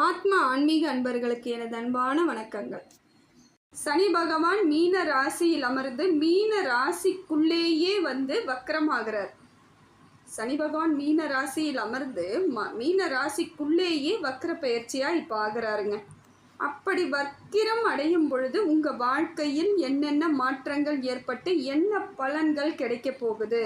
ஆத்ம ஆன்மீக அன்பர்களுக்கு எனது அன்பான வணக்கங்கள். சனி பகவான் மீன ராசியில் அமர்ந்து மீன ராசிக்குள்ளேயே வந்து வக்கரமாகிறார். சனி பகவான் மீன ராசியில் அமர்ந்து ம மீன ராசிக்குள்ளேயே வக்கர பயிற்சியாக இப்போ ஆகிறாருங்க. அப்படி வக்கிரம் அடையும் பொழுது உங்கள் வாழ்க்கையில் என்னென்ன மாற்றங்கள் ஏற்பட்டு என்ன பலன்கள் கிடைக்க போகுது?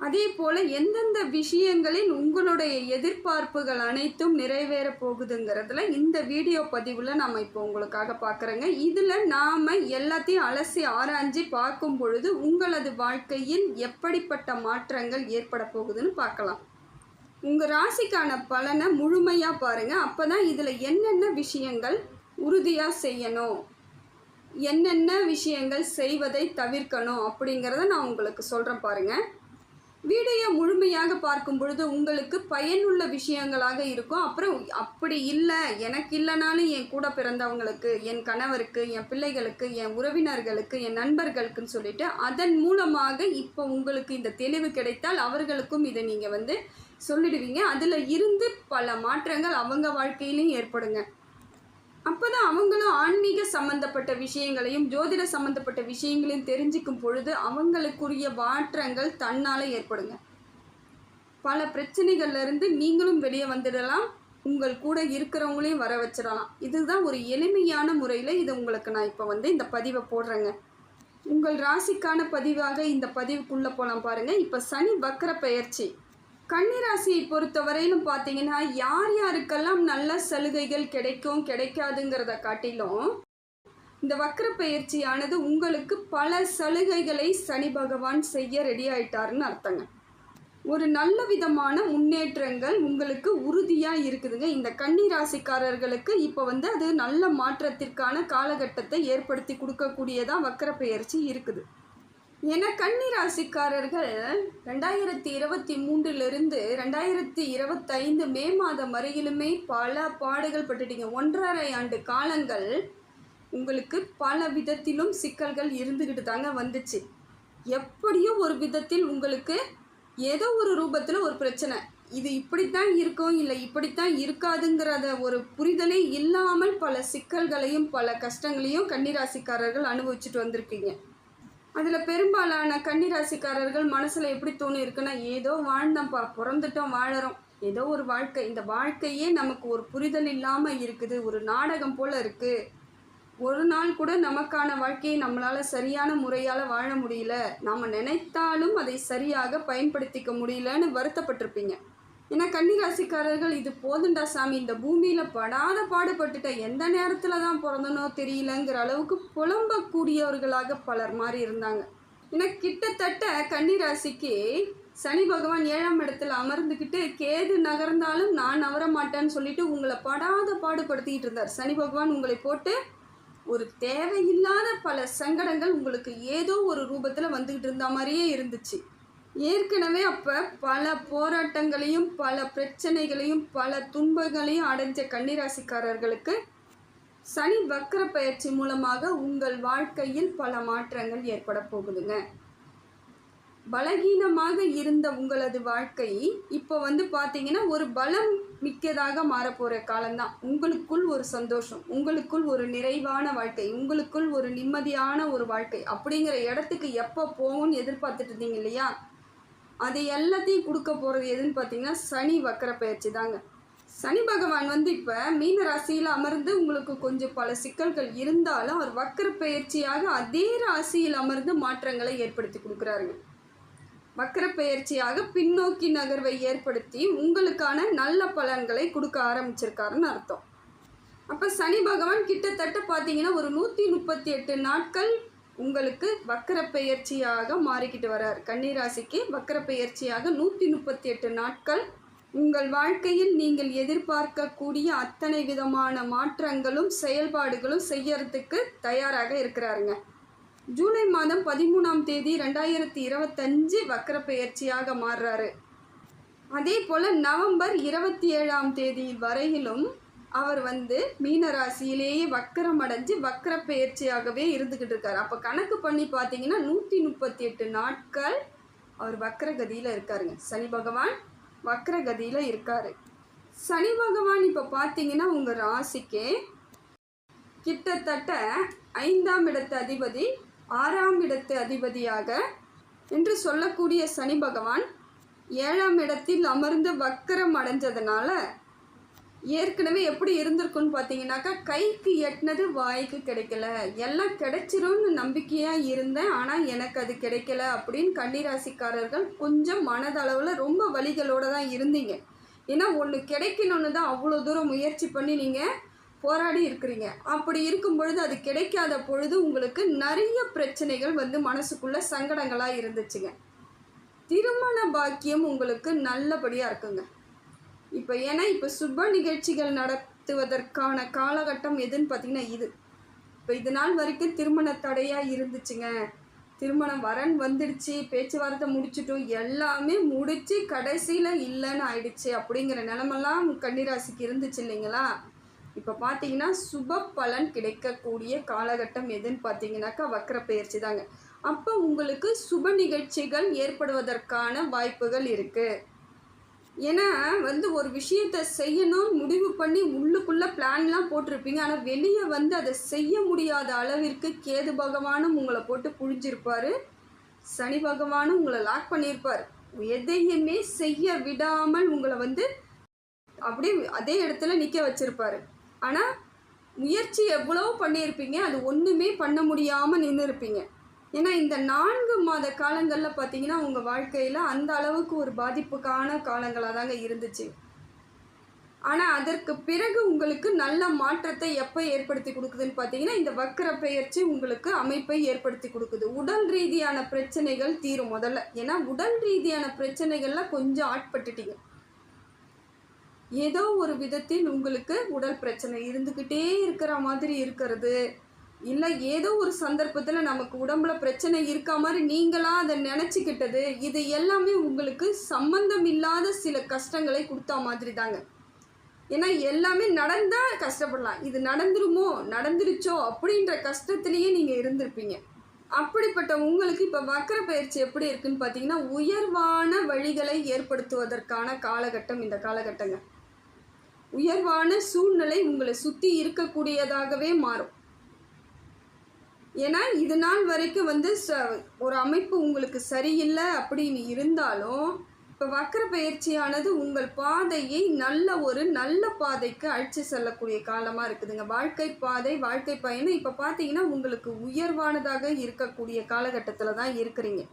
அதே போல் எந்தெந்த விஷயங்களில் உங்களுடைய எதிர்பார்ப்புகள் அனைத்தும் நிறைவேற போகுதுங்கிறதுல இந்த வீடியோ பதிவில் நாம் இப்போ உங்களுக்காக பார்க்குறோங்க இதில் நாம் எல்லாத்தையும் அலசி ஆராய்ஞ்சு பார்க்கும் பொழுது உங்களது வாழ்க்கையில் எப்படிப்பட்ட மாற்றங்கள் ஏற்பட போகுதுன்னு பார்க்கலாம். உங்கள் ராசிக்கான பலனை முழுமையாக பாருங்கள் அப்போ தான் இதில் என்னென்ன விஷயங்கள் உறுதியாக செய்யணும் என்னென்ன விஷயங்கள் செய்வதை தவிர்க்கணும் அப்படிங்கிறத நான் உங்களுக்கு சொல்கிறேன் பாருங்கள் வீடியோ முழுமையாக பார்க்கும் பொழுது உங்களுக்கு பயனுள்ள விஷயங்களாக இருக்கும். அப்புறம் அப்படி இல்லை எனக்கு இல்லைனாலும் என் கூட பிறந்தவங்களுக்கு என் கணவருக்கு என் பிள்ளைகளுக்கு என் உறவினர்களுக்கு என் நண்பர்களுக்குன்னு சொல்லிட்டு அதன் மூலமாக இப்போ உங்களுக்கு இந்த தெளிவு கிடைத்தால் அவர்களுக்கும் இதை நீங்கள் வந்து சொல்லிடுவீங்க. அதில் இருந்து பல மாற்றங்கள் அவங்க வாழ்க்கையிலையும் ஏற்படுங்க. அப்போதான் அவங்களும் ஆன்மீக சம்பந்தப்பட்ட விஷயங்களையும் ஜோதிட சம்பந்தப்பட்ட விஷயங்களையும் தெரிஞ்சுக்கும் பொழுது அவங்களுக்குரிய மாற்றங்கள் தன்னால் ஏற்படுங்க. பல பிரச்சனைகள்லேருந்து நீங்களும் வெளியே வந்துடலாம் உங்கள் கூட இருக்கிறவங்களையும் வர வச்சிடலாம். இதுதான் ஒரு எளிமையான முறையில் இது உங்களுக்கு நான் இப்போ வந்து இந்த பதிவை போடுறேங்க. உங்கள் ராசிக்கான பதிவாக இந்த பதிவுக்குள்ளே போகலாம் பாருங்கள் இப்போ சனி வக்கர பெயர்ச்சி கன்னிராசியை பொறுத்தவரையிலும் பார்த்தீங்கன்னா யார் யாருக்கெல்லாம் நல்ல சலுகைகள் கிடைக்கும் கிடைக்காதுங்கிறத காட்டிலும் இந்த வக்கர பயிற்சியானது உங்களுக்கு பல சலுகைகளை சனி பகவான் செய்ய ரெடி ஆயிட்டாருன்னு அர்த்தங்க. ஒரு நல்ல விதமான முன்னேற்றங்கள் உங்களுக்கு உறுதியாக இருக்குதுங்க. இந்த கன்னி ராசிக்காரர்களுக்கு இப்போ வந்து அது நல்ல மாற்றத்திற்கான காலகட்டத்தை ஏற்படுத்தி கொடுக்கக்கூடியதாக வக்கர பயிற்சி இருக்குது. ஏன்னா கன்னிராசிக்காரர்கள் ரெண்டாயிரத்தி இருபத்தி மூன்றிலிருந்து ரெண்டாயிரத்தி இருபத்தைந்து மே மாதம் வரையிலுமே பல பாடுகள் பட்டுட்டீங்க. ஒன்றரை ஆண்டு காலங்கள் உங்களுக்கு பல விதத்திலும் சிக்கல்கள் இருந்துக்கிட்டு தாங்க வந்துச்சு. எப்படியோ ஒரு விதத்தில் உங்களுக்கு ஏதோ ஒரு ரூபத்தில் ஒரு பிரச்சனை. இது இப்படித்தான் இருக்கும் இல்லை இப்படித்தான் இருக்காதுங்கிறத ஒரு புரிதலே இல்லாமல் பல சிக்கல்களையும் பல கஷ்டங்களையும் கன்னிராசிக்காரர்கள் அனுபவிச்சுட்டு வந்திருக்கீங்க. அதில் பெரும்பாலான கன்னிராசிக்காரர்கள் மனசில் எப்படி தோணி இருக்குன்னா ஏதோ வாழ்ந்தோம்ப்பா பிறந்துட்டோம் வாழறோம். ஏதோ ஒரு வாழ்க்கை. இந்த வாழ்க்கையே நமக்கு ஒரு புரிதல் இல்லாமல் இருக்குது ஒரு நாடகம் போல் இருக்குது ஒரு நாள் கூட நமக்கான வாழ்க்கையை நம்மளால் சரியான முறையால் வாழ முடியல. நாம் நினைத்தாலும் அதை சரியாக பயன்படுத்திக்க முடியலன்னு வருத்தப்பட்டிருப்பீங்க. ஏன்னா கன்னிராசிக்காரர்கள் இது போதுண்டா சாமி இந்த பூமியில் படாத பாடுபட்டுட்ட எந்த நேரத்தில் தான் பிறந்தனோ தெரியலங்கிற அளவுக்கு புலம்பக்கூடியவர்களாக பலர் மாறி இருந்தாங்க. ஏன்னா கிட்டத்தட்ட கன்னிராசிக்கு சனி பகவான் ஏழாம் இடத்துல அமர்ந்துக்கிட்டு கேது நகர்ந்தாலும் நான் நவர மாட்டேன்னு சொல்லிட்டு உங்களை படாத பாடுபடுத்திக்கிட்டு இருந்தார். சனி பகவான் உங்களை போட்டு ஒரு தேவையில்லாத பல சங்கடங்கள் உங்களுக்கு ஏதோ ஒரு ரூபத்தில் வந்துக்கிட்டு இருந்த மாதிரியே இருந்துச்சு. ஏற்கனவே அப்போ பல போராட்டங்களையும் பல பிரச்சனைகளையும் பல துன்பங்களையும் அடைஞ்ச கன்னிராசிக்காரர்களுக்கு சனி வக்கர பயிற்சி மூலமாக உங்கள் வாழ்க்கையில் பல மாற்றங்கள் ஏற்பட போகுதுங்க. பலகீனமாக இருந்த உங்களது வாழ்க்கை இப்போ வந்து பார்த்தீங்கன்னா ஒரு பலம் மிக்கதாக மாறப்போகிற காலம்தான். உங்களுக்குள் ஒரு சந்தோஷம் உங்களுக்குள் ஒரு நிறைவான வாழ்க்கை உங்களுக்குள் ஒரு நிம்மதியான ஒரு வாழ்க்கை அப்படிங்கிற இடத்துக்கு எப்போ போகும்னு எதிர்பார்த்துட்டு இருந்தீங்க இல்லையா? அது எல்லாத்தையும் கொடுக்க போகிறது எதுன்னு பார்த்தீங்கன்னா சனி வக்கர பயிற்சி தாங்க. சனி பகவான் வந்து இப்போ மீன ராசியில் அமர்ந்து உங்களுக்கு கொஞ்சம் பல சிக்கல்கள் இருந்தாலும் அவர் வக்கர பயிற்சியாக அதே ராசியில் அமர்ந்து மாற்றங்களை ஏற்படுத்தி கொடுக்குறாருங்க. வக்கர பயிற்சியாக பின்னோக்கி நகர்வை ஏற்படுத்தி உங்களுக்கான நல்ல பலன்களை கொடுக்க ஆரம்பிச்சிருக்காருன்னு அர்த்தம். அப்போ சனி பகவான் கிட்டத்தட்ட பார்த்தீங்கன்னா ஒரு நூற்றி முப்பத்தி எட்டு நாட்கள் உங்களுக்கு வக்கர பெயர்ச்சியாக மாறிக்கிட்டு வரார். கன்னிராசிக்கு வக்கர பெயர்ச்சியாக நூற்றி முப்பத்தி எட்டு நாட்கள். உங்கள் வாழ்க்கையில் நீங்கள் எதிர்பார்க்கக்கூடிய அத்தனை விதமான மாற்றங்களும் செயல்பாடுகளும் செய்யறதுக்கு தயாராக இருக்கிறாருங்க. ஜூலை மாதம் பதிமூணாம் தேதி ரெண்டாயிரத்தி இருபத்தஞ்சு வக்கர பெயர்ச்சியாக மாறுறாரு. அதே போல் நவம்பர் இருபத்தி ஏழாம் தேதி வரையிலும் அவர் வந்து மீனராசியிலேயே வக்கரம் அடைஞ்சு வக்கர பயிற்சியாகவே இருந்துக்கிட்டு இருக்கார். அப்போ கணக்கு பண்ணி பார்த்தீங்கன்னா நூற்றி முப்பத்தி எட்டு நாட்கள் அவர் வக்கரகதியில் இருக்காருங்க. சனி பகவான் வக்கரகதியில் இருக்கார். சனி பகவான் இப்போ பார்த்தீங்கன்னா உங்கள் ராசிக்கு கிட்டத்தட்ட ஐந்தாம் இடத்து அதிபதி ஆறாம் இடத்து அதிபதியாக என்று சொல்லக்கூடிய சனி பகவான் ஏழாம் இடத்தில் அமர்ந்து வக்கரம் அடைஞ்சதுனால ஏற்கனவே எப்படி இருந்திருக்குன்னு பார்த்தீங்கன்னாக்கா கைக்கு எட்டினது வாய்க்கு கிடைக்கல. எல்லாம் கிடைச்சிரும்னு நம்பிக்கையாக இருந்தேன் ஆனால் எனக்கு அது கிடைக்கல அப்படின்னு கன்னிராசிக்காரர்கள் கொஞ்சம் மனதளவில் ரொம்ப வழிகளோடு தான் இருந்தீங்க. ஏன்னா ஒன்று கிடைக்கணும்னு தான் அவ்வளோ தூரம் முயற்சி பண்ணி நீங்கள் போராடி இருக்கிறீங்க. அப்படி இருக்கும் பொழுது அது கிடைக்காத பொழுது உங்களுக்கு நிறைய பிரச்சனைகள் வந்து மனசுக்குள்ள சங்கடங்களாக இருந்துச்சுங்க. திருமண பாக்கியம் உங்களுக்கு நல்லபடியாக இருக்குங்க. இப்போ ஏன்னா இப்போ சுப நிகழ்ச்சிகள் நடத்துவதற்கான காலகட்டம் எதுன்னு பார்த்தீங்கன்னா இது. இப்போ இது நாள் வரைக்கும் திருமண தடையாக இருந்துச்சுங்க. திருமணம் வரன் வந்துடுச்சு பேச்சுவார்த்தை முடிச்சிட்டோம் எல்லாமே முடித்து கடைசியில் இல்லைன்னு ஆயிடுச்சு அப்படிங்கிற நிலமெல்லாம் கன்னிராசிக்கு இருந்துச்சு இல்லைங்களா? இப்போ பார்த்தீங்கன்னா சுப பலன் கிடைக்கக்கூடிய காலகட்டம் எதுன்னு பார்த்தீங்கன்னாக்கா வக்கர பயிற்சி தாங்க. அப்போ உங்களுக்கு சுப நிகழ்ச்சிகள் ஏற்படுவதற்கான வாய்ப்புகள் இருக்குது ஏன்னா வந்து ஒரு விஷயத்தை செய்யணும் முடிவு பண்ணி உள்ளுக்குள்ளே பிளான்லாம் போட்டிருப்பீங்க. ஆனால் வெளியே வந்து அதை செய்ய முடியாத அளவிற்கு கேது பகவானும் உங்களை போட்டு புழிஞ்சிருப்பார். சனி பகவானும் உங்களை லாக் பண்ணியிருப்பார். எதையுமே செய்ய விடாமல் உங்களை வந்து அப்படியே அதே இடத்துல நிற்க வச்சுருப்பார். ஆனால் முயற்சி எவ்வளோ பண்ணியிருப்பீங்க. அது ஒன்றுமே பண்ண முடியாமல் நின்று இருப்பீங்க ஏன்னா இந்த நான்கு மாத காலங்களில் பார்த்தீங்கன்னா உங்கள் வாழ்க்கையில் அந்த அளவுக்கு ஒரு பாதிப்புக்கான காலங்களாக தாங்க இருந்துச்சு. ஆனால் அதற்கு பிறகு உங்களுக்கு நல்ல மாற்றத்தை எப்போ ஏற்படுத்தி கொடுக்குதுன்னு பார்த்தீங்கன்னா இந்த வக்கர பெயர்ச்சி உங்களுக்கு அமைப்பை ஏற்படுத்தி கொடுக்குது. உடல் ரீதியான பிரச்சனைகள் தீரும் முதல்ல. ஏன்னா உடல் ரீதியான பிரச்சனைகள்லாம் கொஞ்சம் ஆட்பட்டுட்டீங்க. ஏதோ ஒரு விதத்தில் உங்களுக்கு உடல் பிரச்சனை இருந்துக்கிட்டே இருக்கிற மாதிரி இருக்கிறது. இல்லை ஏதோ ஒரு சந்தர்ப்பத்தில் நமக்கு உடம்புல பிரச்சனை இருக்கா மாதிரி நீங்களாக அதை நினச்சிக்கிட்டது இது எல்லாமே உங்களுக்கு சம்பந்தம் இல்லாத சில கஷ்டங்களை கொடுத்தா மாதிரி தாங்க. ஏன்னா எல்லாமே நடந்தால் கஷ்டப்படலாம். இது நடந்துருமோ நடந்துருச்சோ அப்படின்ற கஷ்டத்துலேயே நீங்கள் இருந்திருப்பீங்க. அப்படிப்பட்ட உங்களுக்கு இப்போ வக்கர பயிற்சி எப்படி இருக்குன்னு பார்த்தீங்கன்னா உயர்வான வழிகளை ஏற்படுத்துவதற்கான காலகட்டம் இந்த காலகட்டங்க. உயர்வான சூழ்நிலை உங்களை சுற்றி இருக்கக்கூடியதாகவே மாறும். ஏன்னா இது நாள் வரைக்கும் வந்து ச ஒரு அமைப்பு உங்களுக்கு சரியில்லை அப்படின்னு இருந்தாலும் இப்போ வக்கர பயிற்சியானது உங்கள் பாதையை நல்ல ஒரு நல்ல பாதைக்கு அழைச்சி செல்லக்கூடிய காலமாக இருக்குதுங்க. வாழ்க்கை பாதை வாழ்க்கை பயணம் இப்போ பார்த்தீங்கன்னா உங்களுக்கு உயர்வானதாக இருக்கக்கூடிய காலகட்டத்தில் தான் இருக்கிறீங்க.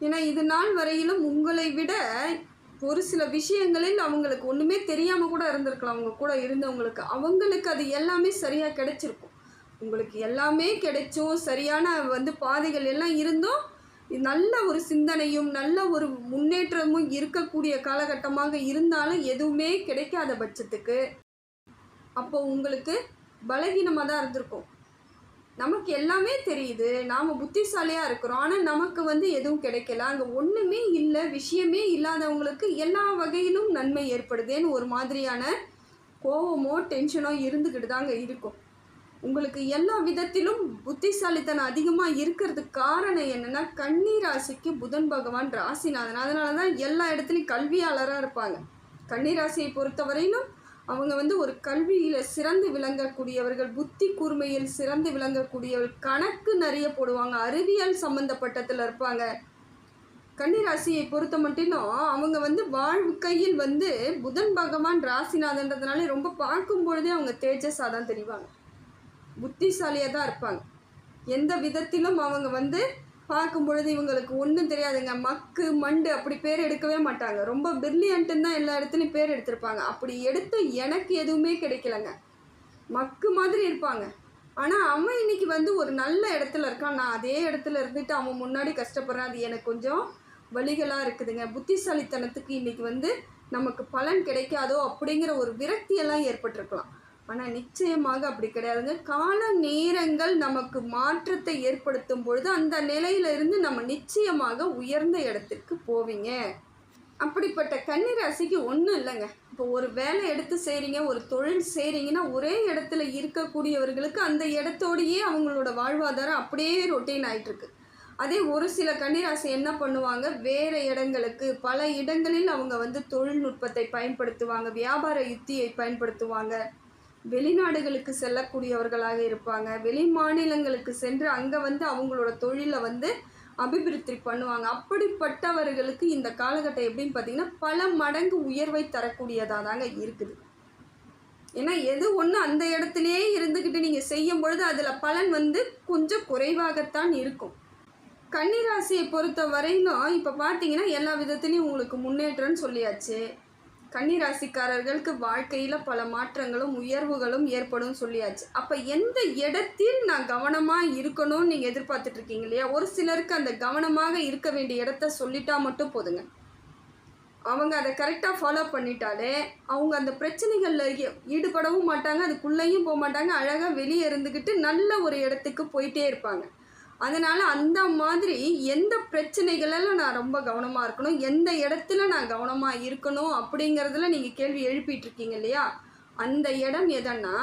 ஏன்னா இது நாள் வரையிலும் உங்களை விட ஒரு சில விஷயங்களில் அவங்களுக்கு ஒன்றுமே தெரியாமல் கூட இருந்திருக்கலாம். அவங்க கூட இருந்தவங்களுக்கு அவங்களுக்கு அது எல்லாமே சரியாக கிடைச்சிருக்கும். உங்களுக்கு எல்லாமே கிடைச்சும் சரியான வந்து பாதைகள் எல்லாம் இருந்தும் நல்ல ஒரு சிந்தனையும் நல்ல ஒரு முன்னேற்றமும் இருக்கக்கூடிய காலகட்டமாக இருந்தாலும் எதுவுமே கிடைக்காத பட்சத்துக்கு அப்போ உங்களுக்கு பலகீனமாக தான் இருந்திருக்கும். நமக்கு எல்லாமே தெரியுது. நாம் புத்திசாலியாக இருக்கிறோம். ஆனால் நமக்கு வந்து எதுவும் கிடைக்கல. அங்கே ஒன்றுமே இல்லை விஷயமே இல்லாதவங்களுக்கு எல்லா வகையிலும் நன்மை ஏற்படுதேன்னு ஒரு மாதிரியான கோவமோ டென்ஷனோ இருந்துக்கிட்டு தாங்க இருக்கும். உங்களுக்கு எல்லா விதத்திலும் புத்திசாலித்தனம் அதிகமாக இருக்கிறதுக்கு காரணம் என்னென்னா கன்னி ராசிக்கு புதன் பகவான் ராசிநாதன். அதனால தான் எல்லா இடத்துலையும் கல்வியாளராக இருப்பாங்க. கன்னி ராசியை பொறுத்தவரையிலும் அவங்க வந்து ஒரு கல்வியில் சிறந்து விளங்கக்கூடியவர்கள் புத்தி கூர்மையில் சிறந்து விளங்கக்கூடியவர்கள் கணக்கு நிறைய போடுவாங்க அறிவியல் சம்மந்தப்பட்டத்தில் இருப்பாங்க. கன்னிராசியை பொறுத்த மட்டும் அவங்க வந்து வாழ்க்கையில் வந்து புதன் பகவான் ராசிநாதன்றதுனால ரொம்ப பார்க்கும் பொழுதே அவங்க தேஜஸாக தான் தெரிவாங்க. புத்திசாலியாக தான் இருப்பாங்க. எந்த விதத்திலும் அவங்க வந்து பார்க்கும் பொழுது இவங்களுக்கு ஒன்றும் தெரியாதுங்க. மக்கு மண்டு அப்படி பேர் எடுக்கவே மாட்டாங்க. ரொம்ப பிரில்லியன்ட்டுன்னு தான் எல்லா இடத்துலையும் பேர் எடுத்திருப்பாங்க. அப்படி எடுத்து எனக்கு எதுவுமே கிடைக்கலங்க. மக்கு மாதிரி இருப்பாங்க. ஆனால் அவன் இன்னைக்கு வந்து ஒரு நல்ல இடத்துல இருக்கான். நான் அதே இடத்துல இருந்துட்டு அவன் முன்னாடி கஷ்டப்படுறான். அது எனக்கு கொஞ்சம் வழிகளாக இருக்குதுங்க. புத்திசாலித்தனத்துக்கு இன்னைக்கு வந்து நமக்கு பலன் கிடைக்காதோ அப்படிங்கிற ஒரு விரக்தியெல்லாம் ஏற்பட்டிருக்கலாம். ஆனால் நிச்சயமாக அப்படி கிடையாதுங்க. கால நேரங்கள் நமக்கு மாற்றத்தை ஏற்படுத்தும் பொழுது அந்த நிலையிலிருந்து நம்ம நிச்சயமாக உயர்ந்த இடத்திற்கு போவீங்க. அப்படிப்பட்ட கன்னிராசிக்கு ஒன்றும் இல்லைங்க. இப்போ ஒரு வேலை எடுத்து செய்கிறீங்க ஒரு தொழில் செய்கிறீங்கன்னா ஒரே இடத்துல இருக்கக்கூடியவர்களுக்கு அந்த இடத்தோடையே அவங்களோட வாழ்வாதாரம் அப்படியே ரொட்டீன் ஆகிட்டுருக்கு அதே ஒரு சில கன்னிராசி என்ன பண்ணுவாங்க? வேறு இடங்களுக்கு பல இடங்களில் அவங்க வந்து தொழில்நுட்பத்தை பயன்படுத்துவாங்க வியாபார யுத்தியை பயன்படுத்துவாங்க. வெளிநாடுகளுக்கு செல்லக்கூடியவர்களாக இருப்பாங்க. வெளி மாநிலங்களுக்கு சென்று அங்கே வந்து அவங்களோட தொழிலை வந்து அபிவிருத்தி பண்ணுவாங்க. அப்படிப்பட்டவர்களுக்கு இந்த காலகட்டம் எப்படின்னு பார்த்தீங்கன்னா பல மடங்கு உயர்வை தரக்கூடியதாக தாங்க இருக்குது. ஏன்னா எது ஒன்று அந்த இடத்துலையே இருந்துக்கிட்டு நீங்கள் செய்யும் பொழுது அதில் பலன் வந்து கொஞ்சம் குறைவாகத்தான் இருக்கும். கன்னிராசியை பொறுத்த வரையிலும் இப்போ பார்த்தீங்கன்னா எல்லா விதத்துலேயும் உங்களுக்கு முன்னேற்றம்னு சொல்லியாச்சு. கன்னிராசிக்காரர்களுக்கு வாழ்க்கையில் பல மாற்றங்களும் உயர்வுகளும் ஏற்படும் சொல்லியாச்சு. அப்போ எந்த இடத்தில் நான் கவனமாக இருக்கணும்னு நீங்கள் எதிர்பார்த்துட்டு இருக்கீங்க இல்லையா? ஒரு சிலருக்கு அந்த கவனமாக இருக்க வேண்டிய இடத்த சொல்லிட்டா மட்டும் போதுங்க. அவங்க அதை கரெக்டாக ஃபாலோ பண்ணிட்டாலே அவங்க அந்த பிரச்சனைகளில் ஈடுபடவும் மாட்டாங்க அதுக்குள்ளேயும் போக மாட்டாங்க அழகாக வெளியே இருந்துக்கிட்டு நல்ல ஒரு இடத்துக்கு போயிட்டே இருப்பாங்க. அதனால் அந்த மாதிரி எந்த பிரச்சனைகளெல்லாம் நான் ரொம்ப கவனமாக இருக்கணும் எந்த இடத்துல நான் கவனமாக இருக்கணும் அப்படிங்கிறதுல நீங்கள் கேள்வி எழுப்பிட்டுருக்கீங்க இல்லையா? அந்த இடம் எதன்னா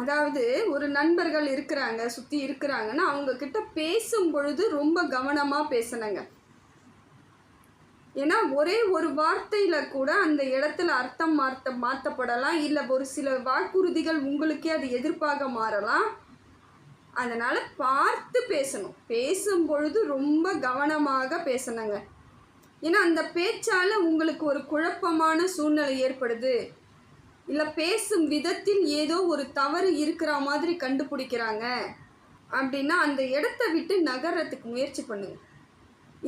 அதாவது ஒரு நண்பர்கள் இருக்கிறாங்க சுற்றி இருக்கிறாங்கன்னா அவங்கக்கிட்ட பேசும் பொழுது ரொம்ப கவனமாக பேசணுங்க. ஏன்னா ஒரே ஒரு வார்த்தையில் கூட அந்த இடத்துல அர்த்தம் மாற்ற மாற்றப்படலாம் இல்லை ஒரு சில வாக்குறுதிகள் உங்களுக்கே அது எதிர்ப்பாக மாறலாம். அதனால் பார்த்து பேசணும். பேசும் பொழுது ரொம்ப கவனமாக பேசணுங்க. ஏன்னா அந்த பேச்சால் உங்களுக்கு ஒரு குழப்பமான சூழ்நிலை ஏற்படுது. இல்லை பேசும் விதத்தில் ஏதோ ஒரு தவறு இருக்கிற மாதிரி கண்டுபிடிக்கிறாங்க. அப்படின்னா அந்த இடத்த விட்டு நகர்றதுக்கு முயற்சி பண்ணுங்க.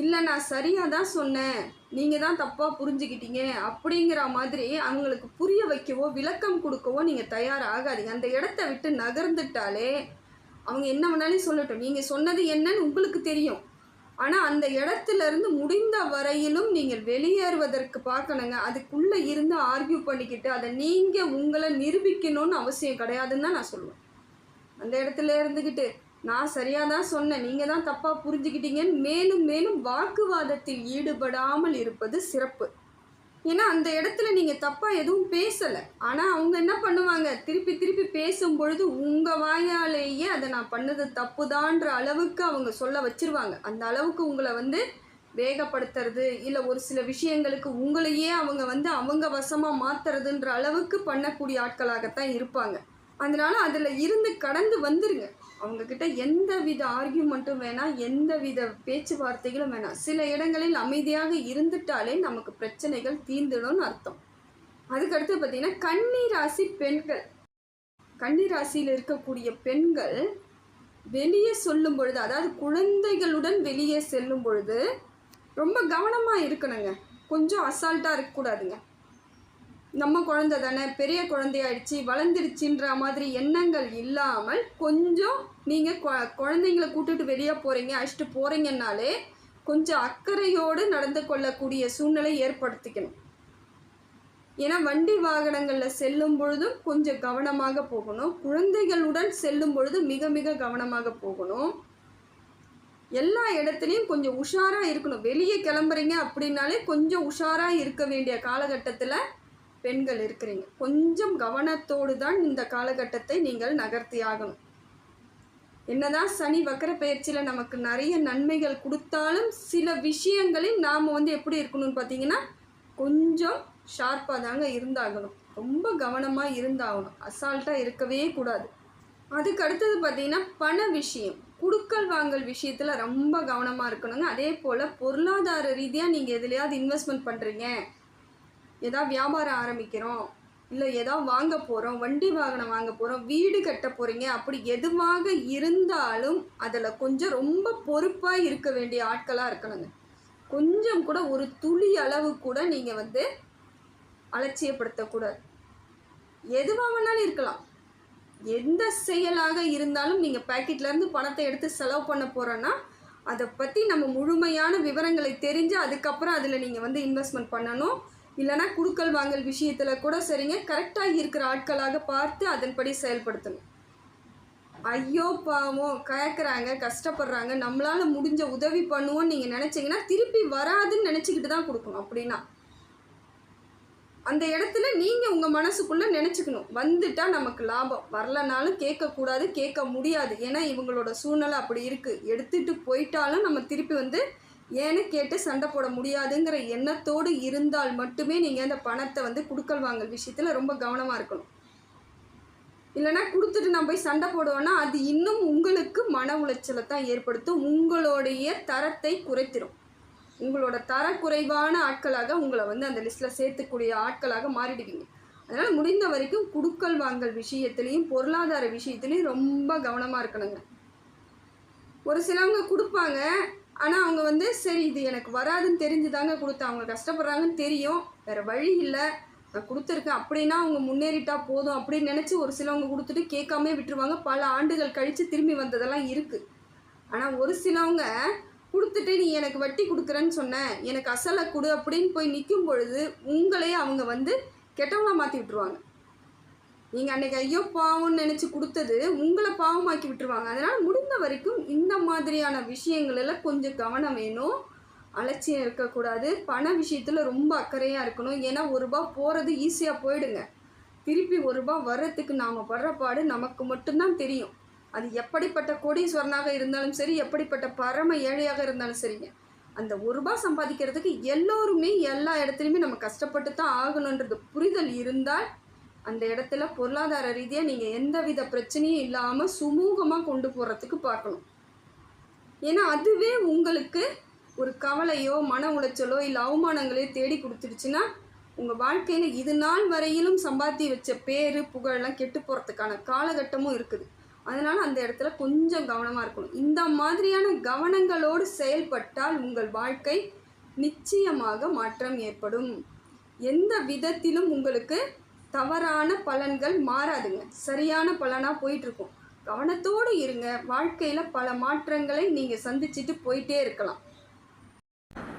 இல்லை நான் சரியாக தான் சொன்னேன். நீங்கள் தான் தப்பாக புரிஞ்சுக்கிட்டீங்க. அப்படிங்கிற மாதிரி அவங்களுக்கு புரிய வைக்கவோ விளக்கம் கொடுக்கவோ நீங்கள் தயாராகாதீங்க. அந்த இடத்த விட்டு நகர்ந்துட்டாலே அவங்க என்ன வேணாலும் சொல்லட்டும். நீங்கள் சொன்னது என்னன்னு உங்களுக்கு தெரியும். ஆனால் அந்த இடத்துல இருந்து முடிந்த வரையிலும் நீங்கள் வெளியேறுவதற்கு பார்க்கணுங்க. அதுக்குள்ளே இருந்து ஆர்கியூ பண்ணிக்கிட்டு அதை நீங்கள் உங்களை நிரூபிக்கணும்னு அவசியம் கிடையாதுன்னு தான் நான் சொல்லுவேன். அந்த இடத்துல இருந்துக்கிட்டு நான் சரியாக தான் சொன்னேன். நீங்கள் தான் தப்பாக புரிஞ்சுக்கிட்டீங்கன்னு மேலும் மேலும் வாக்குவாதத்தில் ஈடுபடாமல் இருப்பது சிறப்பு. ஏன்னா அந்த இடத்துல நீங்கள் தப்பாக எதுவும் பேசலை. ஆனால் அவங்க என்ன பண்ணுவாங்க? திருப்பி திருப்பி பேசும் பொழுது உங்கள் வாயாலேயே அதை நான் பண்ணது தப்புதான்ற அளவுக்கு அவங்க சொல்ல வச்சுருவாங்க. அந்த அளவுக்கு உங்களை வந்து வேகப்படுத்துறது இல்லை ஒரு சில விஷயங்களுக்கு உங்களையே அவங்க வந்து அவங்க வசமாக மாற்றுறதுன்ற அளவுக்கு பண்ணக்கூடிய ஆட்களாகத்தான் இருப்பாங்க. அதனால் அதில் இருந்து கடந்து வந்துருங்க. அவங்கக்கிட்ட எந்த வித ஆர்கியூமெண்ட்டும் வேணாம் எந்த வித பேச்சுவார்த்தைகளும் வேணாம். சில இடங்களில் அமைதியாக இருந்துட்டாலே நமக்கு பிரச்சனைகள் தீர்ந்துடும்னு அர்த்தம். அதுக்கடுத்து பார்த்தீங்கன்னா கன்னி ராசி பெண்கள். கன்னிராசியில் இருக்கக்கூடிய பெண்கள் வெளியே சொல்லும் பொழுது அதாவது குழந்தைகளுடன் வெளியே செல்லும் பொழுது ரொம்ப கவனமாக இருக்கணுங்க. கொஞ்சம் அசால்ட்டாக இருக்கக்கூடாதுங்க. நம்ம குழந்த தானே பெரிய குழந்தையாயிடுச்சு வளர்ந்துருச்சுன்ற மாதிரி எண்ணங்கள் இல்லாமல் கொஞ்சம் நீங்கள் குழந்தைங்களை கூட்டிட்டு வெளியே போகிறீங்க அழைச்சிட்டு போகிறீங்கன்னாலே கொஞ்சம் அக்கறையோடு நடந்து கொள்ளக்கூடிய சூழ்நிலை ஏற்படுத்திக்கணும். ஏன்னா வண்டி வாகனங்களில் செல்லும் பொழுதும் கொஞ்சம் கவனமாக போகணும். குழந்தைகளுடன் செல்லும் பொழுது மிக மிக கவனமாக போகணும். எல்லா இடத்துலையும் கொஞ்சம் உஷாராக இருக்கணும். வெளியே கிளம்புறீங்க அப்படின்னாலே கொஞ்சம் உஷாராக இருக்க வேண்டிய காலகட்டத்தில் பெண்கள் இருக்கிறீங்க. கொஞ்சம் கவனத்தோடு தான் இந்த காலகட்டத்தை நீங்கள் நகர்த்தி ஆகணும். என்னதான் சனி வக்கர பயிற்சியில் நமக்கு நிறைய நன்மைகள் கொடுத்தாலும் சில விஷயங்களில் நாம் வந்து எப்படி இருக்கணும்னு பார்த்தீங்கன்னா கொஞ்சம் ஷார்ப்பாக தாங்க இருந்தாகணும். ரொம்ப கவனமாக இருந்தாகணும். அசால்ட்டாக இருக்கவே கூடாது. அதுக்கு அடுத்தது பார்த்தீங்கன்னா பண விஷயம். குடுக்கல் வாங்கல் விஷயத்தில் ரொம்ப கவனமாக இருக்கணுங்க. அதே போல் பொருளாதார ரீதியாக நீங்கள் எதுலையாவது இன்வெஸ்ட்மெண்ட் பண்ணுறீங்க ஏதாவது வியாபாரம் ஆரம்பிக்கிறோம். இல்லை ஏதாவது வாங்க போகிறோம் வண்டி வாகனம் வாங்க போகிறோம் வீடு கட்ட போகிறீங்க அப்படி எதுவாக இருந்தாலும் அதில் கொஞ்சம் ரொம்ப பொறுப்பாக இருக்க வேண்டிய ஆட்களாக இருக்கணுங்க. கொஞ்சம் கூட ஒரு துளி அளவு கூட நீங்கள் வந்து அலட்சியப்படுத்தக்கூடாது. எதுவாக வேணாலும் இருக்கலாம். எந்த செயலாக இருந்தாலும் நீங்கள் பேக்கெட்லேருந்து பணத்தை எடுத்து செலவு பண்ண போகிறோன்னா அதை பற்றி நம்ம முழுமையான விவரங்களை தெரிஞ்சு அதுக்கப்புறம் அதில் நீங்கள் வந்து இன்வெஸ்ட்மெண்ட் பண்ணணும். இல்லைனா குடுக்கல் வாங்கல் விஷயத்தில் கூட சரிங்க கரெக்டாக இருக்கிற ஆட்களாக பார்த்து அதன்படி செயல்படுத்தணும். ஐயோ பாவம் கேட்குறாங்க கஷ்டப்படுறாங்க நம்மளால் முடிஞ்ச உதவி பண்ணுவோம்னு நீங்கள் நினச்சிங்கன்னா திருப்பி வராதுன்னு நினச்சிக்கிட்டு தான் கொடுக்கணும் அப்படின்னா. அந்த இடத்துல நீங்கள் உங்கள் மனசுக்குள்ளே நினச்சிக்கணும். வந்துட்டா நமக்கு லாபம். வரலனாலும் கேட்கக்கூடாது கேட்க முடியாது. ஏன்னா இவங்களோட சூழ்நிலை அப்படி இருக்குது எடுத்துகிட்டு போயிட்டாலும் நம்ம திருப்பி வந்து ஏன்னு கேட்டு சண்டை போட முடியாதுங்கிற எண்ணத்தோடு இருந்தால் மட்டுமே நீங்கள் அந்த பணத்தை வந்து கொடுக்கல் வாங்கல் விஷயத்தில் ரொம்ப கவனமாக இருக்கணும். இல்லைன்னா கொடுத்துட்டு நான் போய் சண்டை போடுவேன்னா அது இன்னும் உங்களுக்கு மன உளைச்சலை தான் ஏற்படுத்தும். உங்களுடைய தரத்தை குறைத்திரும். உங்களோட தரக்குறைவான ஆட்களாக உங்களை வந்து அந்த லிஸ்ட்டில் சேர்த்துக்கூடிய ஆட்களாக மாறிடுவீங்க. அதனால் முடிந்த வரைக்கும் குடுக்கல் வாங்கல் விஷயத்துலேயும் பொருளாதார விஷயத்துலேயும் ரொம்ப கவனமாக இருக்கணுங்க. ஒரு சிலவங்க கொடுப்பாங்க. ஆனால் அவங்க வந்து சரி இது எனக்கு வராதுன்னு தெரிஞ்சு தாங்க கொடுத்தேன். அவங்க கஷ்டப்படுறாங்கன்னு தெரியும். வேறு வழி இல்லை. நான் கொடுத்துருக்கேன். அப்படின்னா அவங்க முன்னேறிட்டா போதும் அப்படின்னு நினச்சி ஒரு சிலவங்க கொடுத்துட்டு கேட்காம விட்டுருவாங்க. பல ஆண்டுகள் கழித்து திரும்பி வந்ததெல்லாம் இருக்குது ஆனால் ஒரு சிலவங்க கொடுத்துட்டு நீ எனக்கு வட்டி கொடுக்குறேன்னு சொன்ன எனக்கு அசலை கொடு அப்படின்னு போய் நிற்கும் பொழுது உங்களே அவங்க வந்து கெட்டவங்களா மாற்றி விட்டுருவாங்க. நீங்கள் அன்றைக்கி ஐயோ பாவம்னு நினச்சி கொடுத்தது உங்களை பாவமாக்கி விட்டுருவாங்க. அதனால் முடிந்த வரைக்கும் இந்த மாதிரியான விஷயங்களெல்லாம் கொஞ்சம் கவனம் வேணும். அலட்சியம் இருக்கக்கூடாது. பண விஷயத்தில் ரொம்ப அக்கறையாக இருக்கணும். ஏன்னா ஒரு ரூபா போகிறது ஈஸியாக போயிடுங்க. திருப்பி ஒரு ரூபா வர்றதுக்கு நாம் படுற பாடு நமக்கு மட்டும்தான் தெரியும். அது எப்படிப்பட்ட கோடீஸ்வரனாக இருந்தாலும் சரி எப்படிப்பட்ட பரம ஏழையாக இருந்தாலும் சரிங்க. அந்த ஒரு ரூபாய் சம்பாதிக்கிறதுக்கு எல்லோருமே எல்லா இடத்துலையுமே நம்ம கஷ்டப்பட்டு தான் ஆகணுன்றது புரிதல் இருந்தால் அந்த இடத்துல பொருளாதார ரீதியாக நீங்கள் எந்தவித பிரச்சனையும் இல்லாமல் சுமூகமாக கொண்டு போகிறதுக்கு பார்க்கணும். ஏன்னா அதுவே உங்களுக்கு ஒரு கவலையோ மன உளைச்சலோ இல்லை அவமானங்களையோ தேடி கொடுத்துருச்சுன்னா உங்கள் வாழ்க்கையில் இது நாள் வரையிலும் சம்பாத்தி வச்ச பேர் புகழெல்லாம் கெட்டு போகிறதுக்கான காலகட்டமும் இருக்குது. அதனால் அந்த இடத்துல கொஞ்சம் கவனமாக இருக்கணும். இந்த மாதிரியான கவனங்களோடு செயல்பட்டால் உங்கள் வாழ்க்கை நிச்சயமாக மாற்றம் ஏற்படும். எந்த விதத்திலும் உங்களுக்கு தவறான பலன்கள் மாறாதுங்க. சரியான பலனாக போயிட்டுருக்கும். கவனத்தோடு இருங்க. வாழ்க்கையில் பல மாற்றங்களை நீங்கள் சந்திச்சுட்டு போயிட்டே இருக்கலாம்.